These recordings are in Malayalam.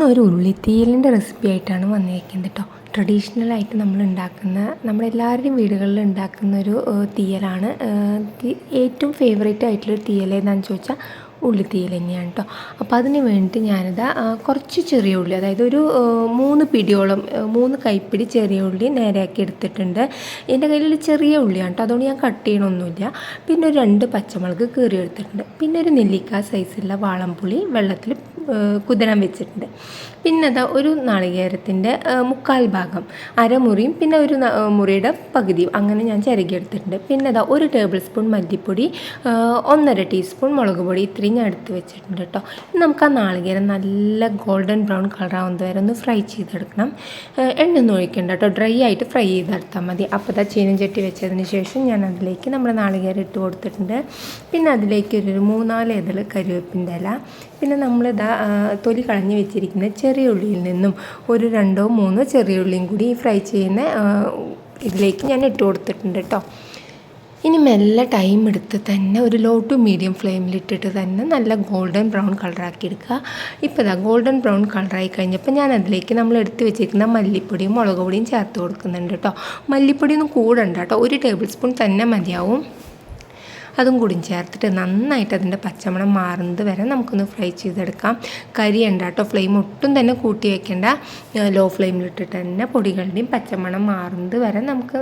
ഇന്നൊരു ഉള്ളിത്തീയലിന്റെ റെസിപ്പി ആയിട്ടാണ് വന്നിരിക്കുന്നത് കേട്ടോ ട്രഡീഷണൽ ആയിട്ട് നമ്മൾ ഉണ്ടാക്കുന്ന നമ്മളെല്ലാവരുടെയും വീടുകളിൽ ഉണ്ടാക്കുന്ന ഒരു തീയലാണ്. ഏറ്റവും ഫേവറേറ്റ് ആയിട്ടുള്ളൊരു തീയൽ ഏതാണെന്ന് ചോദിച്ചാൽ ഉള്ളിത്തീയൽ തന്നെയാണ് കേട്ടോ അപ്പോൾ അതിന് വേണ്ടിയിട്ട് ഞാനിത് കുറച്ച് ചെറിയ ഉള്ളി അതായത് ഒരു മൂന്ന് പിടിയോളം മൂന്ന് കൈപ്പിടി ചെറിയ ഉള്ളി നേരെയാക്കി എടുത്തിട്ടുണ്ട്. എന്റെ കയ്യിൽ ചെറിയ ഉള്ളിയാണ് കേട്ടോ അതുകൊണ്ട് ഞാൻ കട്ട് ചെയ്യണമൊന്നുമില്ല പിന്നെ ഒരു രണ്ട് പച്ചമുളക് കീറി എടുത്തിട്ടുണ്ട്. പിന്നെ ഒരു നെല്ലിക്ക സൈസുള്ള വാളംപുളി വെള്ളത്തിൽ കുതിരാൻ വെച്ചിട്ടുണ്ട്. പിന്നെ അതാ ഒരു നാളികേരത്തിന്റെ മുക്കാൽ ഭാഗം അരമുറിയും പിന്നെ ഒരു മുറിയുടെ പകുതിയും അങ്ങനെ ഞാൻ ചിരകി എടുത്തിട്ടുണ്ട് പിന്നെ അതാ ഒരു ടേബിൾ സ്പൂൺ മല്ലിപ്പൊടി ഒന്നര ടീസ്പൂൺ മുളക് പൊടി ഇത്രയും ഞാൻ എടുത്ത് വെച്ചിട്ടുണ്ട് കേട്ടോ നമുക്ക് ആ നാളികേരം നല്ല ഗോൾഡൻ ബ്രൗൺ കളറാവുന്നത് വരെ ഒന്ന് ഫ്രൈ ചെയ്തെടുക്കണം. എണ്ണ ഒഴിക്കണ്ട കേട്ടോ ഡ്രൈ ആയിട്ട് ഫ്രൈ ചെയ്തെടുത്താൽ മതി. അപ്പോൾ ഇതാ ചീനം ചട്ടി വെച്ചതിന് ശേഷം ഞാൻ അതിലേക്ക് നമ്മുടെ നാളികേരം ഇട്ട് കൊടുത്തിട്ടുണ്ട്. പിന്നെ അതിലേക്ക് ഒരു മൂന്നാൽ ഇതൾ കരിവേപ്പിന്റെ ഇല. പിന്നെ നമ്മളിതാ തൊലി കളഞ്ഞ് വെച്ചിരിക്കുന്ന ചെറിയ ഉള്ളിയിൽ നിന്നും ഒരു രണ്ടോ മൂന്നോ ചെറിയ ഉള്ളിയും കൂടി ഫ്രൈ ചെയ്യുന്ന ഇതിലേക്ക് ഞാൻ ഇട്ട് കൊടുത്തിട്ടുണ്ട് കേട്ടോ ഇനി മെല്ലെ ടൈം എടുത്ത് തന്നെ ഒരു ലോ ടു മീഡിയം ഫ്ലെയിമിലിട്ടിട്ട് തന്നെ നല്ല ഗോൾഡൻ ബ്രൗൺ കളറാക്കി എടുക്കുക. ഇപ്പോൾ ഇതാ ഗോൾഡൻ ബ്രൗൺ കളറായി കഴിഞ്ഞപ്പോൾ ഞാൻ അതിലേക്ക് നമ്മൾ എടുത്ത് വെച്ചിരിക്കുന്ന മല്ലിപ്പൊടിയും മുളക് പൊടിയും ചേർത്ത് കൊടുക്കുന്നുണ്ട് കേട്ടോ. മല്ലിപ്പൊടിയൊന്നും കൂടണ്ട കേട്ടോ. ഒരു ടേബിൾ സ്പൂൺ തന്നെ മതിയാവും. അതും കൂടി ചേർത്തിട്ട് നന്നായിട്ട് അതിന്റെ പച്ചമണം മാറുന്നത് വരെ നമുക്കൊന്ന് ഫ്രൈ ചെയ്തെടുക്കാം. കരിയണ്ട കേട്ടോ. ഫ്ലെയിം ഒട്ടും തന്നെ കൂട്ടി വെക്കേണ്ട. ലോ ഫ്ലെയിമിലിട്ടിട്ട് തന്നെ പൊടികളുടെയും പച്ചമണം മാറുന്നത് വരെ നമുക്ക്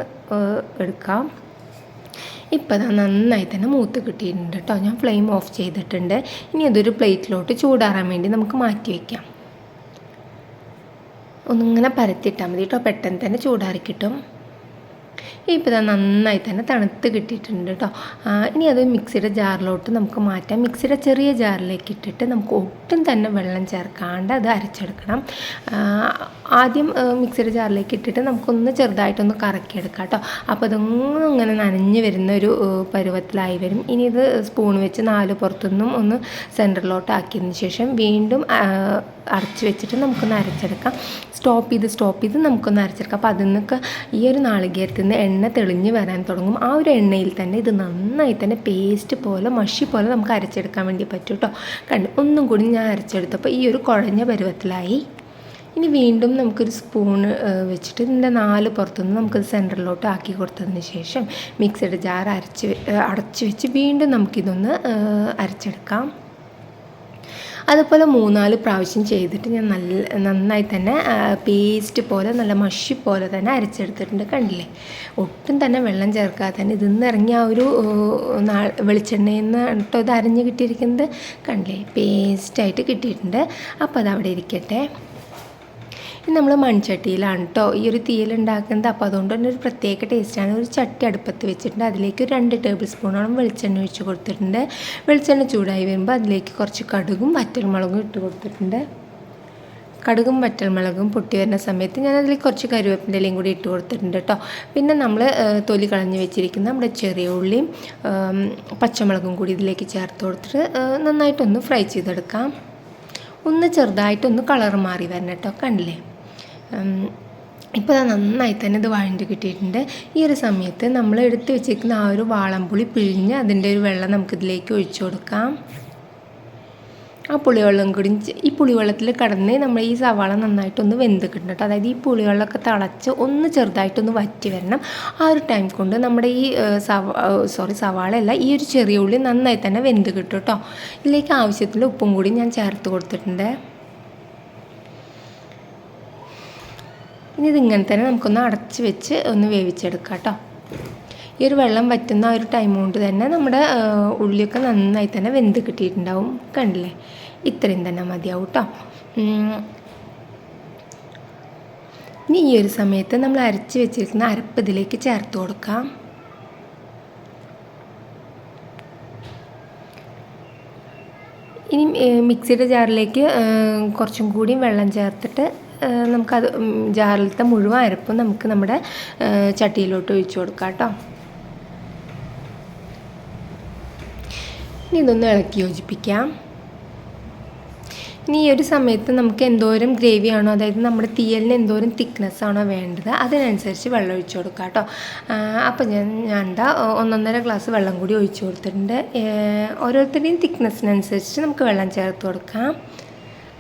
എടുക്കാം. ഇപ്പം അത് നന്നായി തന്നെ മൂത്ത് കിട്ടിയിട്ടുണ്ട് കേട്ടോ. ഞാൻ ഫ്ലെയിം ഓഫ് ചെയ്തിട്ടുണ്ട്. ഇനി അതൊരു പ്ലേറ്റിലോട്ട് ചൂടാറാൻ വേണ്ടി നമുക്ക് മാറ്റി വയ്ക്കാം ഒന്നിങ്ങനെ പരത്തിയിട്ടാൽ മതി കേട്ടോ. പെട്ടെന്ന് തന്നെ ചൂടാറി കിട്ടും. ഇപ്പോൾ ഇതാ നന്നായി തന്നെ തണുത്ത് കിട്ടിയിട്ടുണ്ട് കേട്ടോ ഇനി അത് മിക്സിയുടെ ജാറിലോട്ട് നമുക്ക് മാറ്റാം. മിക്സിയുടെ ചെറിയ ജാറിലേക്ക് ഇട്ടിട്ട് നമുക്ക് ഒട്ടും തന്നെ വെള്ളം ചേർക്കാണ്ട് അത് അരച്ചെടുക്കണം. ആദ്യം മിക്സിയുടെ ജാറിലേക്ക് ഇട്ടിട്ട് നമുക്കൊന്ന് ചെറുതായിട്ടൊന്ന് കറക്കിയെടുക്കാം കേട്ടോ അപ്പോൾ അതൊന്നും ഇങ്ങനെ നനഞ്ഞു വരുന്ന ഒരു പരുവത്തിലായി വരും. ഇനി ഇത് സ്പൂൺ വെച്ച് നാല് പുറത്തുനിന്നും ഒന്ന് സെന്ററിലോട്ട് ആക്കിയതിന് ശേഷം വീണ്ടും അടച്ച് വെച്ചിട്ട് നമുക്കൊന്ന് അരച്ചെടുക്കാം. സ്റ്റോപ്പ് ചെയ്ത് സ്റ്റോപ്പ് ചെയ്ത് നമുക്കൊന്ന് അരച്ചെടുക്കാം. അപ്പോൾ അതിൽ നിന്നൊക്കെ ഈ ഒരു നാളികേരത്തിൽ നിന്ന് എണ്ണ തെളിഞ്ഞ് വരാൻ തുടങ്ങും. ആ ഒരു എണ്ണയിൽ തന്നെ ഇത് നന്നായി തന്നെ പേസ്റ്റ് പോലെ മഷി പോലെ നമുക്ക് അരച്ചെടുക്കാൻ വേണ്ടി പറ്റും കേട്ടോ കണ്ട്? ഒന്നും കൂടി ഞാൻ അരച്ചെടുത്തപ്പോൾ ഈ ഒരു കുഴഞ്ഞ പരുവത്തിലായി. ഇനി വീണ്ടും നമുക്കൊരു സ്പൂണ് വെച്ചിട്ട് ഇതിന്റെ നാല് പുറത്തുനിന്ന് നമുക്കത് സെന്ററിലോട്ട് ആക്കി കൊടുത്തതിന് ശേഷം മിക്സഡ് ജാർ അരച്ച് അടച്ച് വെച്ച് വീണ്ടും നമുക്കിതൊന്ന് അരച്ചെടുക്കാം. അതുപോലെ മൂന്നാൽ പ്രാവശ്യം ചെയ്തിട്ട് ഞാൻ നല്ല നന്നായി തന്നെ പേസ്റ്റ് പോലെ നല്ല മഷി പോലെ തന്നെ അരച്ചെടുത്തിട്ടുണ്ട് കണ്ടില്ലേ? ഒട്ടും തന്നെ വെള്ളം ചേർക്കാതെ തന്നെ ഇതിൽ നിന്ന് ഇറങ്ങിയ ആ ഒരു വെളിച്ചെണ്ണയിൽ നിന്ന് കേട്ടോ ഇത് അരഞ്ഞ് കിട്ടിയിരിക്കുന്നത് കണ്ടില്ലേ? പേസ്റ്റായിട്ട് കിട്ടിയിട്ടുണ്ട്. അപ്പോൾ അവിടെ ഇരിക്കട്ടെ. ഇനി നമ്മൾ മൺചട്ടിയിലാണ് കേട്ടോ ഈ ഒരു തീയിൽ ഉണ്ടാക്കുന്നത്. അപ്പോൾ അതുകൊണ്ട് തന്നെ ഒരു പ്രത്യേക ടേസ്റ്റാണ് ഒരു ചട്ടി അടുപ്പത്ത് വെച്ചിട്ടുണ്ട്. അതിലേക്ക് ഒരു രണ്ട് ടേബിൾ സ്പൂണോളം വെളിച്ചെണ്ണ ഒഴിച്ച് കൊടുത്തിട്ടുണ്ട്. വെളിച്ചെണ്ണ ചൂടായി വരുമ്പോൾ അതിലേക്ക് കുറച്ച് കടുകും വറ്റൽമുളകും ഇട്ട് കൊടുത്തിട്ടുണ്ട്. കടുകും വറ്റൽമുളകും പൊട്ടി വരുന്ന സമയത്ത് ഞാൻ അതിൽ കുറച്ച് കരുവേപ്പിന്റെ ഇലയും കൂടി ഇട്ട് കൊടുത്തിട്ടുണ്ട് കേട്ടോ പിന്നെ നമ്മൾ തൊലി കളഞ്ഞ് വെച്ചിരിക്കുന്ന നമ്മുടെ ചെറിയ ഉള്ളിയും പച്ചമുളകും കൂടി ഇതിലേക്ക് ചേർത്ത് കൊടുത്തിട്ട് നന്നായിട്ടൊന്ന് ഫ്രൈ ചെയ്തെടുക്കാം. ഒന്ന് ചെറുതായിട്ടൊന്ന് കളർ മാറി വരണം കേട്ടോ കണ്ടില്ലേ? ഇപ്പോൾ അത് നന്നായി തന്നെ ഇത് വഴണ്ട് കിട്ടിയിട്ടുണ്ട്. ഈ ഒരു സമയത്ത് നമ്മൾ എടുത്ത് വെച്ചിരിക്കുന്ന ആ ഒരു വാളംപുളി പിഴിഞ്ഞ് അതിന്റെ ഒരു വെള്ളം നമുക്കിതിലേക്ക് ഒഴിച്ചു കൊടുക്കാം. ആ പുളിവെള്ളം കൂടി ഈ പുളിവെള്ളത്തിൽ കടന്ന് നമ്മൾ ഈ സവാള നന്നായിട്ടൊന്ന് വെന്ത് കിട്ടണം കേട്ടോ. അതായത് ഈ പുളിവെള്ളമൊക്കെ തിളച്ച് ഒന്ന് ചെറുതായിട്ടൊന്ന് വറ്റി വരണം. ആ ഒരു ടൈം കൊണ്ട് നമ്മുടെ ഈ സവ സോറി സവാളയല്ല ഈ ഒരു ചെറിയ ഉള്ളി നന്നായി തന്നെ വെന്ത് കിട്ടും കേട്ടോ. ഇതിലേക്ക് ആവശ്യത്തിന് ഉപ്പും കൂടി ഞാൻ ചേർത്ത് കൊടുത്തിട്ടുണ്ട്. ഇനി ഇതിങ്ങനെ തന്നെ നമുക്കൊന്ന് അടച്ച് വെച്ച് ഒന്ന് വേവിച്ചെടുക്കാം കേട്ടോ. ഈ ഒരു വെള്ളം വറ്റുന്ന ഒരു ടൈം കൊണ്ട് തന്നെ നമ്മുടെ ഉള്ളിയൊക്കെ നന്നായി തന്നെ വെന്ത് കിട്ടിയിട്ടുണ്ടാവും. കണ്ടില്ലേ? ഇത്രയും തന്നെ മതിയാവും കേട്ടോ. ഇനി ഈ ഒരു സമയത്ത് നമ്മൾ അരച്ച് വെച്ചിരിക്കുന്ന അരപ്പ് ഇതിലേക്ക് ചേർത്ത് കൊടുക്കാം. ഇനി മിക്സിയുടെ ജാറിലേക്ക് കുറച്ചും കൂടി വെള്ളം ചേർത്തിട്ട് നമുക്കത് ജാറിലത്തെ മുഴുവൻ അരപ്പും നമുക്ക് നമ്മുടെ ചട്ടിയിലോട്ട് ഒഴിച്ചു കൊടുക്കാം കേട്ടോ. ഇനി ഇതൊന്ന് ഇളക്കി യോജിപ്പിക്കാം. ഇനി ഈ ഒരു സമയത്ത് നമുക്ക് എന്തോരം ഗ്രേവി ആണോ അതായത് നമ്മുടെ തീയലിന് എന്തോരം തിക്നെസ് ആണോ വേണ്ടത് അതിനനുസരിച്ച് വെള്ളം ഒഴിച്ചു കൊടുക്കുക കേട്ടോ. അപ്പം ഞാൻ ഞാൻ എന്താ ഒന്നൊന്നര ഗ്ലാസ് വെള്ളം കൂടി ഒഴിച്ചു കൊടുത്തിട്ടുണ്ട്. ഓരോരുത്തരുടെയും തിക്നെസ്സിനനുസരിച്ച് നമുക്ക് വെള്ളം ചേർത്ത് കൊടുക്കാം.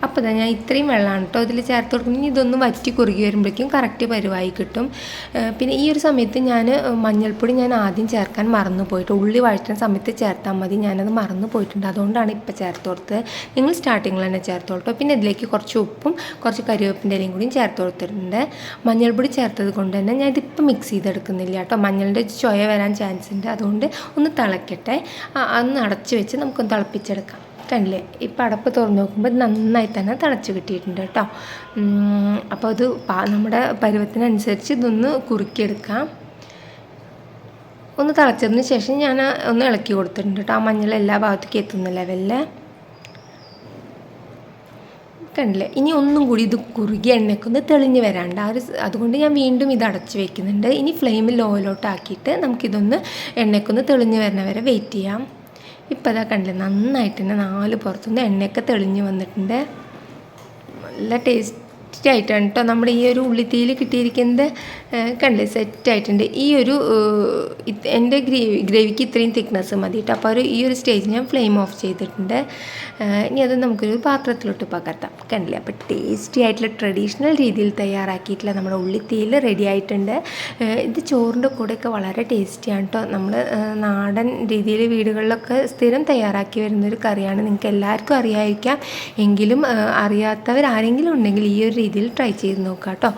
അപ്പോൾ തന്നെ ഞാൻ ഇത്രയും വെള്ളമാണ് കേട്ടോ ഇതിൽ ചേർത്ത് കൊടുക്കുന്നത് ഇനി ഇതൊന്ന് വറ്റി കുറുകി വരുമ്പോഴേക്കും കറക്റ്റ് പരുവായി കിട്ടും. പിന്നെ ഈ ഒരു സമയത്ത് ഞാൻ മഞ്ഞൾപ്പൊടി ഞാൻ ആദ്യം ചേർക്കാൻ മറന്നു പോയിട്ട് ഉള്ളി വഴറ്റുന്ന സമയത്ത് ചേർത്താൽ മതി. ഞാനത് മറന്നു പോയിട്ടുണ്ട്. അതുകൊണ്ടാണ് ഇപ്പോൾ ചേർത്ത് കൊടുത്തത്. നിങ്ങൾ സ്റ്റാർട്ടിങ്ങിൽ തന്നെ ചേർത്ത് കൊടുത്തു. പിന്നെ ഇതിലേക്ക് കുറച്ച് ഉപ്പും കുറച്ച് കരിവേപ്പിന്റെ ഇലയും കൂടിയും ചേർത്ത് കൊടുത്തിട്ടുണ്ട്. മഞ്ഞൾപ്പൊടി ചേർത്തത് കൊണ്ട് തന്നെ ഞാൻ ഇതിപ്പോൾ മിക്സ് ചെയ്തെടുക്കുന്നില്ല കേട്ടോ മഞ്ഞളിന്റെ ചുയ വരാൻ ചാൻസ് ഉണ്ട്. അതുകൊണ്ട് ഒന്ന് തിളക്കട്ടെ. ഒന്ന് അടച്ച് വെച്ച് നമുക്കൊന്ന് തിളപ്പിച്ചെടുക്കാം. കണ്ടില്ലേ? ഇപ്പം അടപ്പ് തുറന്ന് നോക്കുമ്പോൾ നന്നായി തന്നെ തിളച്ച് കിട്ടിയിട്ടുണ്ട് കേട്ടോ. അപ്പോൾ അത് നമ്മുടെ പരുവത്തിനനുസരിച്ച് ഇതൊന്ന് കുറുക്കിയെടുക്കാം. ഒന്ന് തിളച്ചതിന് ശേഷം ഞാൻ ഒന്ന് ഇളക്കി കൊടുത്തിട്ടുണ്ട് കേട്ടോ. ആ മഞ്ഞൾ എല്ലാ ഭാഗത്തേക്കും എത്തുന്ന ലെവലിൽ കണ്ടില്ലേ? ഇനി ഒന്നും കൂടി ഇത് കുറുകി എണ്ണയ്ക്കൊന്ന് തെളിഞ്ഞ് വരാണ്ട്. ആ ഒരു അതുകൊണ്ട് ഞാൻ വീണ്ടും ഇത് അടച്ച് വെക്കുന്നുണ്ട്. ഇനി ഫ്ലെയിമിൽ ലോയിലോട്ടാക്കിയിട്ട് നമുക്കിതൊന്ന് എണ്ണയ്ക്കൊന്ന് തെളിഞ്ഞ് വരുന്ന വരെ വെയിറ്റ് ചെയ്യാം. ഇപ്പോൾ അതാ കണ്ടില്ലേ നന്നായിട്ട് തന്നെ നാല് പുറത്തുനിന്ന് എണ്ണയൊക്കെ തെളിഞ്ഞ് വന്നിട്ടുണ്ട്. നല്ല ടേസ്റ്റി ആയിട്ടാണ് കേട്ടോ നമ്മുടെ ഈ ഒരു ഉള്ളിത്തീയിൽ കിട്ടിയിരിക്കുന്നത്. കണ്ടില്ലേ? സെറ്റ് ആയിട്ടുണ്ട് ഈ ഒരു എന്റെ ഗ്രേവി ഗ്രേവിക്ക് ഇത്രയും തിക്നെസ് മതി കേട്ടോ അപ്പോൾ ഈ ഒരു സ്റ്റേജ് ഞാൻ ഫ്ലെയിം ഓഫ് ചെയ്തിട്ടുണ്ട്. ഇനി അത് നമുക്കൊരു പാത്രത്തിലോട്ട് പകർത്താം. കണ്ടില്ലേ? അപ്പോൾ ടേസ്റ്റി ആയിട്ടുള്ള ട്രഡീഷണൽ രീതിയിൽ തയ്യാറാക്കിയിട്ടുള്ള നമ്മുടെ ഉള്ളിത്തീയിൽ റെഡി ആയിട്ടുണ്ട്. ഇത് ചോറിന്റെ കൂടെയൊക്കെ വളരെ ടേസ്റ്റിയാണ് കേട്ടോ നമ്മൾ നാടൻ രീതിയിൽ വീടുകളിലൊക്കെ സ്ഥിരം തയ്യാറാക്കി വരുന്നൊരു കറിയാണ്. നിങ്ങൾക്ക് എല്ലാവർക്കും അറിയായിരിക്കാം. എങ്കിലും അറിയാത്തവരാരെങ്കിലും ഉണ്ടെങ്കിൽ ഈ ഒരു രീതിയിൽ ട്രൈ ചെയ്ത് നോക്കാം കേട്ടോ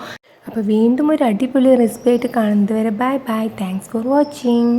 അപ്പോൾ വീണ്ടും ഒരു അടിപൊളി റെസിപ്പി ആയിട്ട് കാണുന്നത് വരെ bye bye thanks for watching